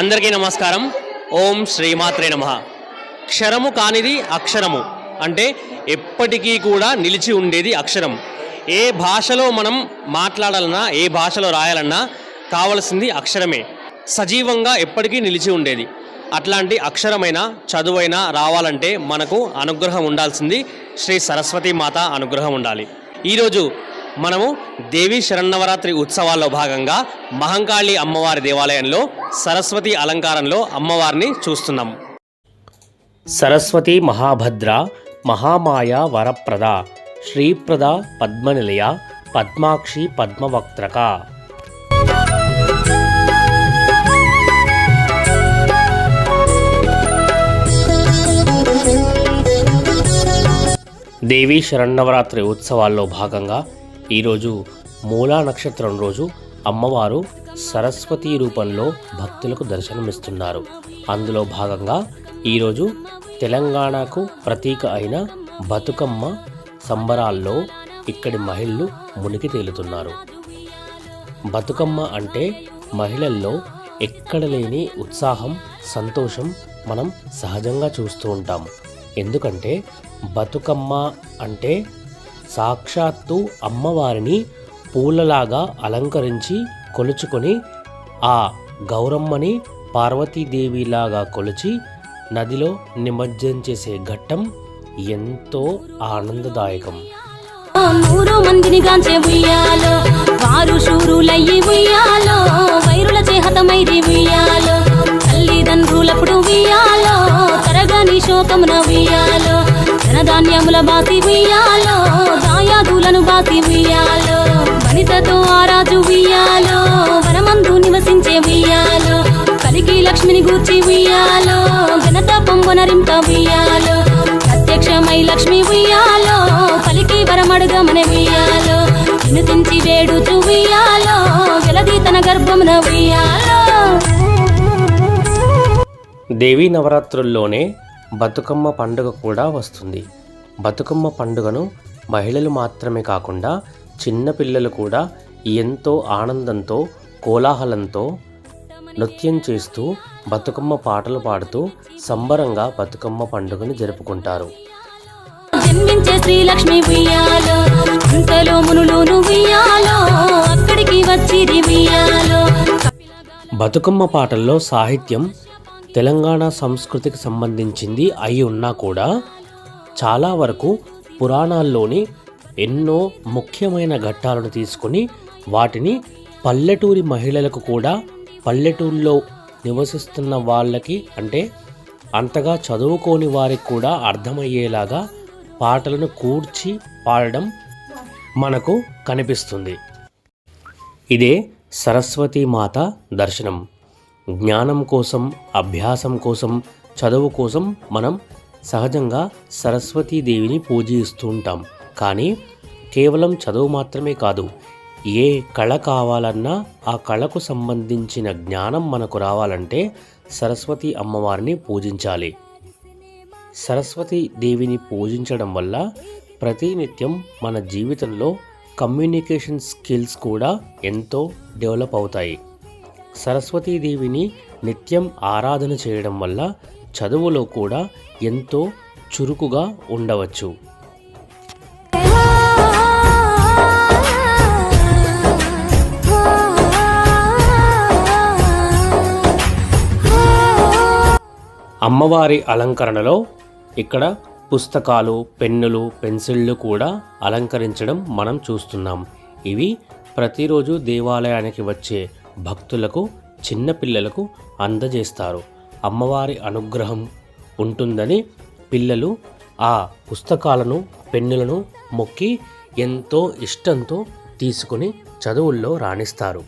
అందరికీ నమస్కారం. ఓం శ్రీమాత్రే నమ. క్షరము కానిది అక్షరము. అంటే ఎప్పటికీ కూడా నిలిచి ఉండేది అక్షరం. ఏ భాషలో మనం మాట్లాడాలన్నా ఏ భాషలో రాయాలన్నా కావలసింది అక్షరమే. సజీవంగా ఎప్పటికీ నిలిచి ఉండేది. అట్లాంటి అక్షరమైన చదువైన రావాలంటే మనకు అనుగ్రహం ఉండాల్సింది శ్రీ సరస్వతి మాత అనుగ్రహం ఉండాలి. ఈరోజు మనము దేవి శరన్నవరాత్రి ఉత్సవాల్లో భాగంగా మహంకాళి అమ్మవారి దేవాలయంలో సరస్వతి అలంకారంలో అమ్మవారిని చూస్తున్నాం. సరస్వతి మహాభద్ర మహామాయ వరప్రద శ్రీప్రద పద్మనిలయ పద్మాక్షి పద్మవక్త్రక. దేవీ శరన్నవరాత్రి ఉత్సవాల్లో భాగంగా ఈరోజు మూలా నక్షత్రం రోజు అమ్మవారు సరస్వతి రూపంలో భక్తులకు దర్శనమిస్తున్నారు. అందులో భాగంగా ఈరోజు తెలంగాణకు ప్రతీక అయిన బతుకమ్మ సంబరాల్లో ఇక్కడి మహిళలు మునిగి తేలుతున్నారు. బతుకమ్మ అంటే మహిళల్లో ఎక్కడ లేని ఉత్సాహం సంతోషం మనం సహజంగా చూస్తూ ఉంటాం ఎందుకంటే బతుకమ్మ అంటే సాక్షాత్తు అమ్మవారిని పూలలాగా అలంకరించి కొలుచుకొని ఆ గౌరమ్మని పార్వతీదేవిలాగా కొలిచి నదిలో నిమజ్జనం చేసే ఘట్టం ఎంతో ఆనందదాయకం. నూరు మందిని గాంచే ఉయ్యాలో వారు శూరులయ్యి ఉయ్యాలో వైరుల చేహతమైరి ఉయ్యాలో తల్లిదండ్రులప్పుడు ఉయ్యాలో తరగని శోకమున ఉయ్యాలో ధనధాన్యముల బాసి ఉయ్యాలో లక్ష్మిని గూర్చి ఉయ్యాలో ఘనత పొంగునరింప ఉయ్యాలో ప్రత్యక్షమై లక్ష్మి ఉయ్యాలో పలికి వరమడుగమన ఉయ్యాలో వినుతించి వేడుచు ఉయ్యాలో వెలది తన గర్భమున ఉయ్యాలో. దేవీ నవరాత్రుల్లోనే బతుకమ్మ పండుగ కూడా వస్తుంది. బతుకమ్మ పండుగను మహిళలు మాత్రమే కాకుండా చిన్నపిల్లలు కూడా ఎంతో ఆనందంతో కోలాహలంతో నృత్యం చేస్తూ బతుకమ్మ పాటలు పాడుతూ సంబరంగా బతుకమ్మ పండుగను జరుపుకుంటారు. జన్మించే శ్రీలక్ష్మి ఉయ్యాలో అంతలో మునులోను ఉయ్యాలో అక్కడికి వచ్చిరి ఉయ్యాలో బతుకమ్మ పాటల్లో సాహిత్యం తెలంగాణ సంస్కృతికి సంబంధించింది అయి ఉన్నా కూడా చాలా వరకు పురాణాల్లోని ఎన్నో ముఖ్యమైన ఘట్టాలను తీసుకొని వాటిని పల్లెటూరి మహిళలకు కూడా పల్లెటూళ్ళలో నివసిస్తున్న వాళ్ళకి అంటే అంతగా చదువుకోని వారికి కూడా అర్థమయ్యేలాగా పాటలను కూర్చి పాడడం మనకు కనిపిస్తుంది. ఇదే సరస్వతీ మాత దర్శనం. జ్ఞానం కోసం అభ్యాసం కోసం చదువు కోసం మనం సహజంగా సరస్వతీదేవిని పూజిస్తూ ఉంటాం. కానీ కేవలం చదువు మాత్రమే కాదు ఏ కళ కావాలన్నా ఆ కళకు సంబంధించిన జ్ఞానం మనకు రావాలంటే సరస్వతి అమ్మవారిని పూజించాలి. సరస్వతి దేవిని పూజించడం వల్ల ప్రతినిత్యం మన జీవితంలో కమ్యూనికేషన్ స్కిల్స్ కూడా ఎంతో డెవలప్ అవుతాయి. సరస్వతీదేవిని నిత్యం ఆరాధన చేయడం వల్ల చదువులో కూడా ఎంతో చురుకుగా ఉండవచ్చు. అమ్మవారి అలంకరణలో ఇక్కడ పుస్తకాలు పెన్నులు పెన్సిళ్ళు కూడా అలంకరించడం మనం చూస్తున్నాం. ఇవి ప్రతిరోజు దేవాలయానికి వచ్చే భక్తులకు చిన్నపిల్లలకు అందజేస్తారు. అమ్మవారి అనుగ్రహం ఉంటుందని పిల్లలు ఆ పుస్తకాలను పెన్నులను మొక్కి ఎంతో ఇష్టంతో తీసుకుని చదువుల్లో రాణిస్తారు.